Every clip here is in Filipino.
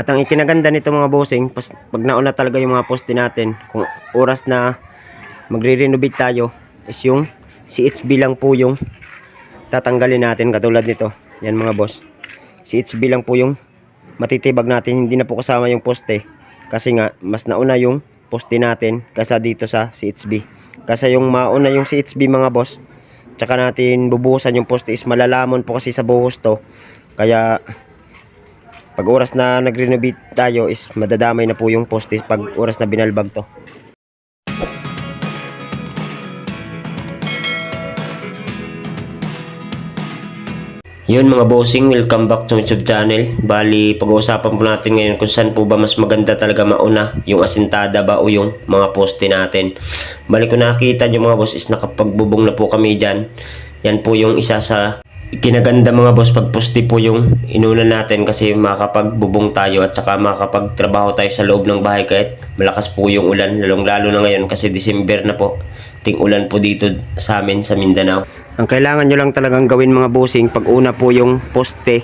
At ang ikinaganda nito mga bossing, pag nauna talaga yung mga poste natin, kung oras na magre-renovate tayo, is yung CHB lang po yung tatanggalin natin katulad nito. Yan mga boss. CHB lang po yung matitibag natin, hindi na po kasama yung poste. Kasi nga, mas nauna yung poste natin kaysa dito sa CHB. Kasi yung mauna yung CHB mga boss, tsaka natin bubuhusan yung poste is malalamon po kasi sa buhos to. Kaya pag oras na nag-renovate tayo is madadamay na po yung poste pag oras na binalbag to. Yun mga bossing, welcome back to YouTube channel. Bali, pag-uusapan po natin ngayon kung saan po ba mas maganda talaga mauna, yung asintada ba o yung mga poste natin. Bali, kung nakita nyo mga boss is nakapagbubong na po kami dyan. Yan po yung isa sa kinaganda mga boss pag poste po yung inuna natin kasi makapagbubong tayo at saka makapagtrabaho tayo sa loob ng bahay kahit malakas po yung ulan lalong lalo na ngayon kasi December na po. Ting ulan po dito sa amin sa Mindanao. Ang kailangan nyo lang talagang gawin mga bossing pag una po yung poste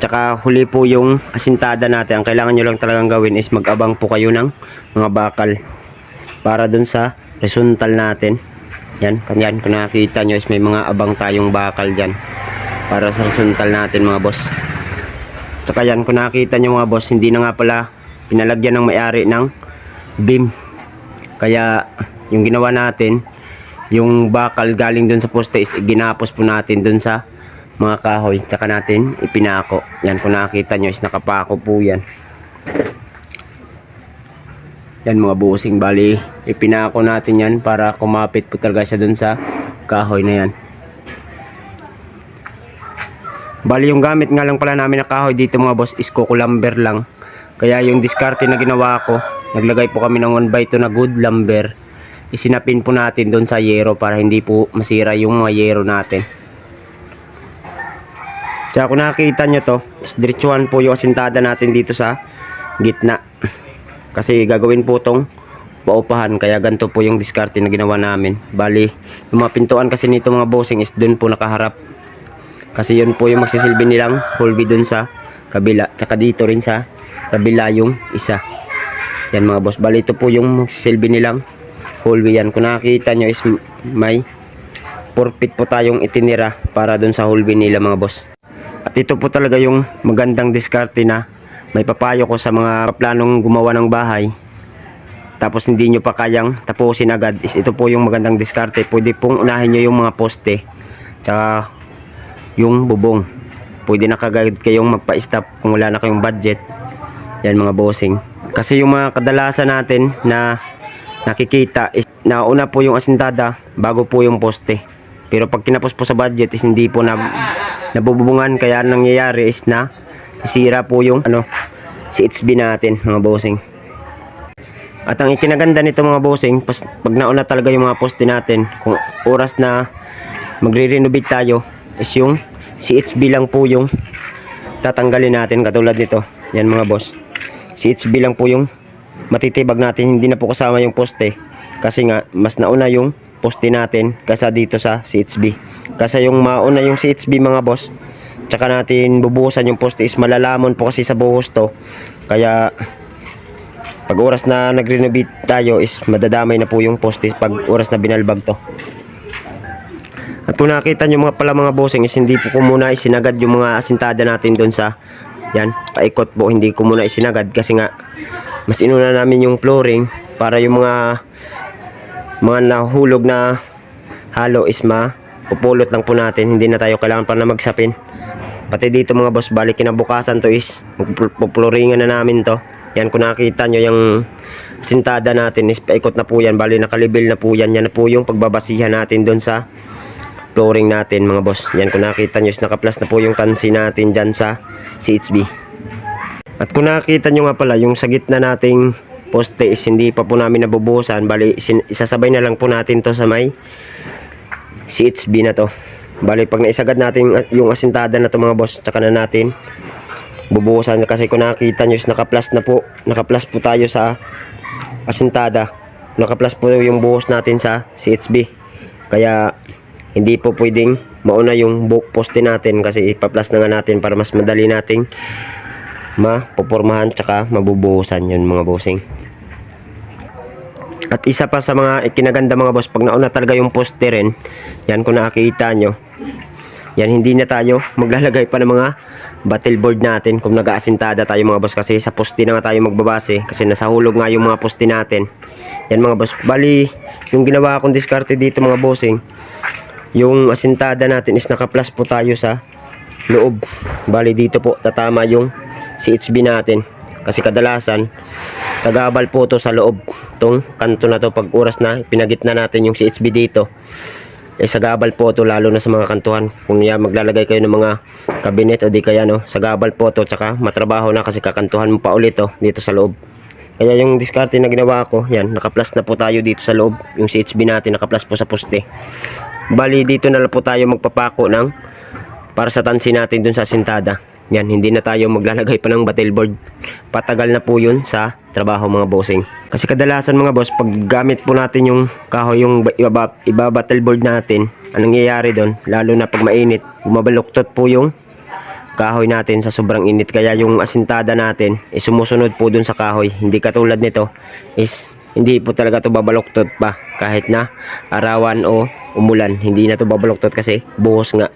tsaka huli po yung asintada natin ang kailangan nyo lang talagang gawin is mag-abang po kayo ng mga bakal para dun sa horizontal natin yan, kanyan kung nakikita nyo is may mga abang tayong bakal dyan para sa horizontal natin mga boss. Tsaka yan kung nakikita nyo mga boss hindi na nga pala pinalagyan ng may-ari ng beam. Kaya yung ginawa natin yung bakal galing dun sa poste is ginapos po natin dun sa mga kahoy. Tsaka natin ipinako. Yan kung nakita nyo is nakapako po yan yan mga busing bali ipinako natin yan para kumapit po talaga siya dun sa kahoy na yan. Bali yung gamit nga lang pala namin na kahoy dito mga boss is coco lumber lang. Kaya yung diskarte na ginawa ko naglagay po kami ng 1 by 2 na good lumber. Isinapin po natin doon sa yero para hindi po masira yung mga yero natin. Tsaka kung nakikita nyo to, diretsuhan po yung asintada natin dito sa gitna. Kasi gagawin po tong paupahan, kaya ganito po yung diskarte na ginawa namin. Bali, yung mga pintuan kasi nito mga bossing is dun po nakaharap. Kasi yun po yung magsisilbi nilang hulbi dun sa kabila. Tsaka dito rin sa kabila yung isa. Yan mga boss. Bali, ito po yung magsisilbi nilang hulbi yan. Kung nakikita nyo is may purpit po tayong itinira para dun sa hulbi nila mga boss. At ito po talaga yung magandang diskarte na may papayo ko sa mga planong gumawa ng bahay. Tapos hindi nyo pa kayang tapusin agad. Is ito po yung magandang diskarte. Pwede pong unahin nyo yung mga poste. Tsaka yung bubong. Pwede na kagad kayong magpa-stop kung wala na kayong budget. Yan mga bossing. Kasi yung mga kadalasan natin na nakikita is nauna po yung asintada bago po yung poste. Pero pag kinapos po sa budget is hindi po na nabubungan kaya ang nangyayari is na sisira po yung ano si HB natin mga bossing. At ang ikinaganda nito mga bossing, pas, pag nauna talaga yung mga poste natin, kung oras na magre-renovate tayo, is yung CHB lang po yung tatanggalin natin katulad nito. Yan mga boss. CHB lang po yung matitibag natin, hindi na po kasama yung poste. Kasi nga, mas nauna yung poste natin kaysa dito sa CHB. Kasi yung mauna yung CHB mga boss, tsaka natin bubuhusan yung poste is malalamon po kasi sa buhos to. Kaya pag oras na nag-renovate tayo is madadamay na po yung poste pag oras na binalbag to. At kung nakita nyo mga pala mga bossing is hindi po ko muna isinagad yung mga asintada natin doon sa yan, paikot po hindi ko muna isinagad kasi nga mas inuna namin yung flooring para yung mga mga nahulog na halo is ma pupulot lang po natin hindi na tayo kailangan pa na magsapin pati dito mga boss balik kinabukasan to is pupluringan na namin to. Yan kung nakita nyo yung sintada natin is paikot na po yan. Bali nakalibil na po yan. Yan na po yung pagbabasihan natin doon sa flooring natin mga boss. Yan kung nakita nyo is nakaplas na po yung tansi natin dyan sa CHB at kung nakita nyo nga pala yung sa gitna nating poste is hindi pa po namin nabubuhusan. Bali isasabay na lang po natin to sa may CHB na to bali pag naisagad natin yung asintada na to mga boss tsaka na natin bubuhusan kasi kung nakita nyo is nakaplas na po nakaplas po tayo sa asintada nakaplas po yung buhos natin sa CHB kaya hindi po pwedeng mauna yung book poste natin kasi ipaplas na nga natin para mas madali nating mapopormahan tsaka mabubuhusan yun mga bossing. At isa pa sa mga ikinaganda mga boss, pag nauna talaga yung poste rin, yan kung nakikita nyo, yan hindi na tayo maglalagay pa ng mga battle board natin kung nag-aasintada tayo mga boss kasi sa poste na nga tayo magbabase kasi nasa hulog nga yung mga poste natin. Yan mga boss, bali yung ginawa kong diskarte dito mga bossing, yung asintada natin is naka-plus po tayo sa loob. Bali dito po tatama yung CHB natin. Kasi kadalasan sa gabal po to sa loob. Tong kanto na to pag oras na pinagitna natin yung CHB dito. Eh sa gabal po to lalo na sa mga kantuhan. Kung ya maglalagay kayo ng mga kabinet o di kaya no, sa gabal po to tsaka matrabaho na kasi kakantuhan mo pa ulit to dito sa loob. Kaya yung diskarte na ginawa ko, yan, naka-plus na po tayo dito sa loob. Yung CHB natin naka-plus po sa poste. Bali dito na po tayo magpapako ng para sa tansi natin dun sa sintada. Yan, hindi na tayo maglalagay pa ng battle board. Patagal na po yun sa trabaho mga bossing. Kasi kadalasan mga boss, pag gamit po natin yung kahoy, yung ba- iba, iba battle board natin, anong nangyayari doon? Lalo na pag mainit, bumabaluktot po yung kahoy natin sa sobrang init. Kaya yung asintada natin, is sumusunod po dun sa kahoy. Hindi katulad nito, is hindi po talaga to babaluktot pa kahit na arawan o umulan. Hindi na to babaluktot kasi buhos nga.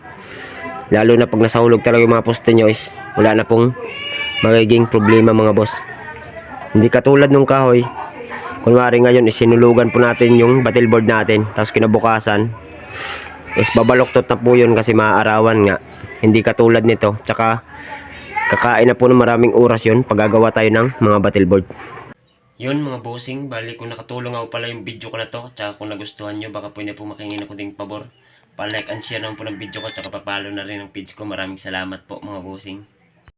Lalo na pag nasahulog talaga yung mga poste nyo is wala na pong magiging problema mga boss. Hindi katulad nung kahoy. Kunwari ngayon is sinulugan po natin yung battle board natin. Tapos kinabukasan is babaloktot na po yun kasi maaarawan nga. Hindi katulad nito. Tsaka kakain na po ng maraming oras yun pag gagawa tayo ng mga battle board. Yun mga bossing, bali kung nakatulong ako pala yung video ko na to, tsaka kung nagustuhan nyo, baka pwede po makingin ako ding pabor. Pa-like and share naman po ng video ko, tsaka papalo na rin ang page ko. Maraming salamat po mga bossing.